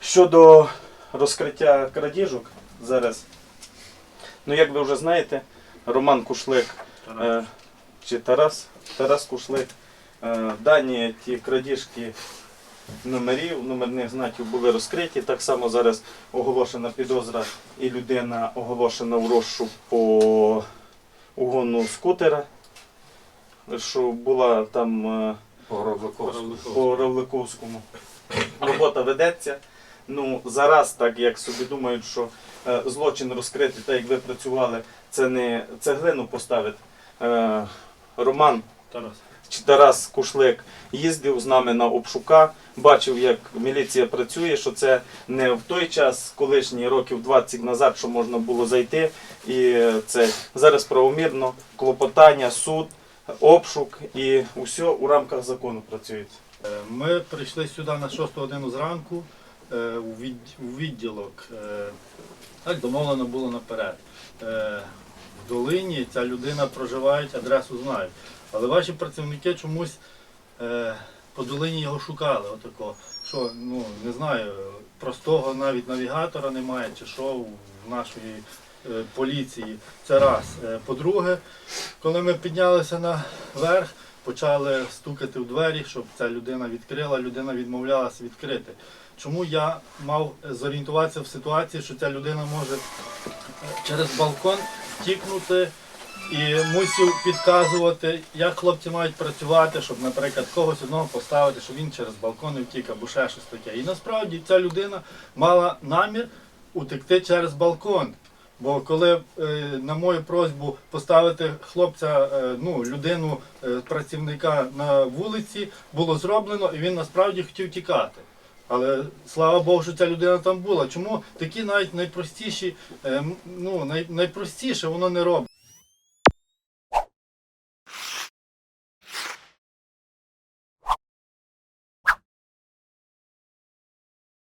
Щодо розкриття крадіжок зараз, ну як ви вже знаєте, Роман Кушлик е, чи Тарас, Тарас Кушлик, е, дані ті крадіжки номерів, номерних знаків були розкриті. Так само зараз оголошена підозра і людина оголошена в розшук по угону скутера, що була там. е, по Равликовському. Робота ведеться. Ну, зараз, так як собі думають, що е, злочин розкритий, так як ви працювали, це не цеглину поставити. Е, Роман Тарас. чи Тарас Кушлик їздив з нами на обшука, бачив, як міліція працює, що це не в той час, колишні років 20 назад, що можна було зайти. І це зараз правомірно, клопотання, суд, обшук і усе у рамках закону працюється. Е, Ми прийшли сюди на 6 годину зранку у від- у відділок. Е, Так домовлено було наперед. Е, В долині ця людина проживає, адресу знають. Але ваші працівники чомусь е, по долині його шукали. Отако. Що, ну, не знаю, простого навіть навігатора немає, чи що в нашої е, поліції. Це раз. Е, По-друге, коли ми піднялися наверх, почали стукати в двері, щоб ця людина відкрила, людина відмовлялася відкрити. Чому я мав зорієнтуватися в ситуації, що ця людина може е, через балкон втікнути і мусив підказувати, як хлопці мають працювати, щоб, наприклад, когось одного поставити, щоб він через балкон не втік або ще щось таке. І насправді ця людина мала намір утекти через балкон. Бо коли е, на мою просьбу поставити хлопця, е, ну, людину, е, працівника на вулиці, було зроблено, і він насправді хотів тікати. Але слава Богу, що ця людина там була. Чому такі навіть найпростіші, ну, найпростіше воно не робить?